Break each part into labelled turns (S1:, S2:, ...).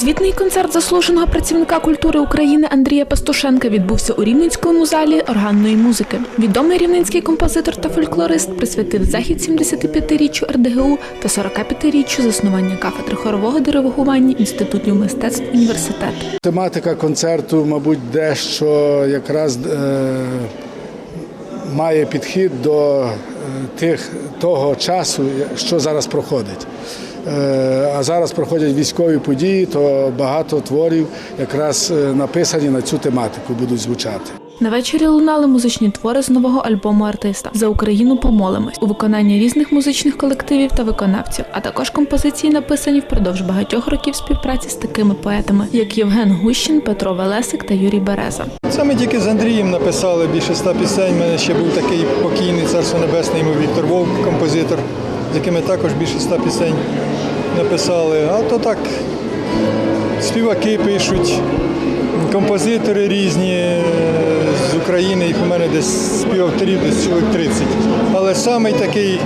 S1: Звітний концерт заслуженого працівника культури України Андрія Пастушенка відбувся у Рівненському залі органної музики. Відомий рівненський композитор та фольклорист присвятив захід 75-річчю РДГУ та 45-річчю заснування кафедри хорового диригування Інститутів мистецтв університету.
S2: Тематика концерту, мабуть, дещо якраз е, має підхід до е, тих, того часу, що зараз проходить. Е, а зараз проходять військові події, то багато творів якраз е, написані на цю тематику будуть звучати.
S1: На вечорі лунали музичні твори з нового альбому артиста За Україну помолимось у виконанні різних музичних колективів та виконавців, а також композиції написані впродовж багатьох років співпраці з такими поетами, як Євген Гущин, Петро Велесик та Юрій Береза.
S3: Це ми тільки з Андрієм написали більше ста пісень. У мене ще був такий покійний царство небесне йому Віктор Вовк, композитор, з яким ми також більше ста пісень написали. А то так співаки пишуть, композитори різні е, з України, їх у мене десь співавторів, десь чоловік 30. Але самий такий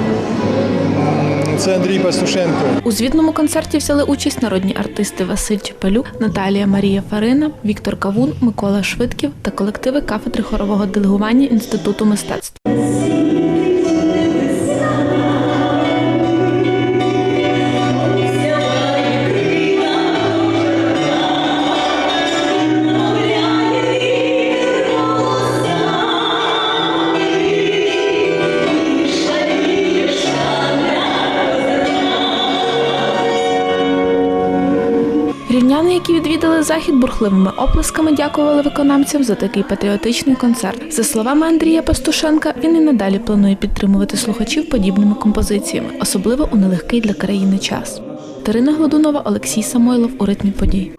S3: це Андрій Пастушенко.
S1: У звітному концерті взяли участь народні артисти Василь Чепелюк, Наталія Марія Фарина, Віктор Кавун, Микола Швидків та колективи кафедри хорового делегування Інституту мистецтв. Рівняни, які відвідали захід, бурхливими оплесками дякували виконавцям за такий патріотичний концерт. За словами Андрія Пастушенка, він і надалі планує підтримувати слухачів подібними композиціями, особливо у нелегкий для країни час. Тарина Гладунова, Олексій Самойлов у ритмі подій.